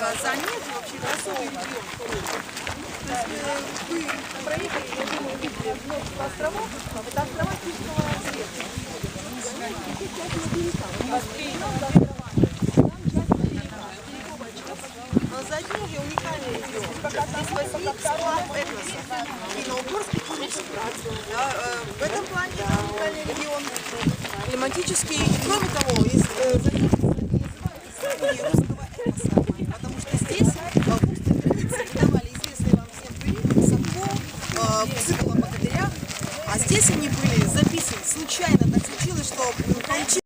глаза нет, вообще красоты идем. То есть вы проехали, я думаю, видели множество островов, это острова Киевского цвета. За дни уникальный регион. Здесь возник склад да, В этом плане уникальный регион климатический. Кроме того, из, э, э, цикл о богатырях. А здесь они были записаны случайно. Так случилось, что получили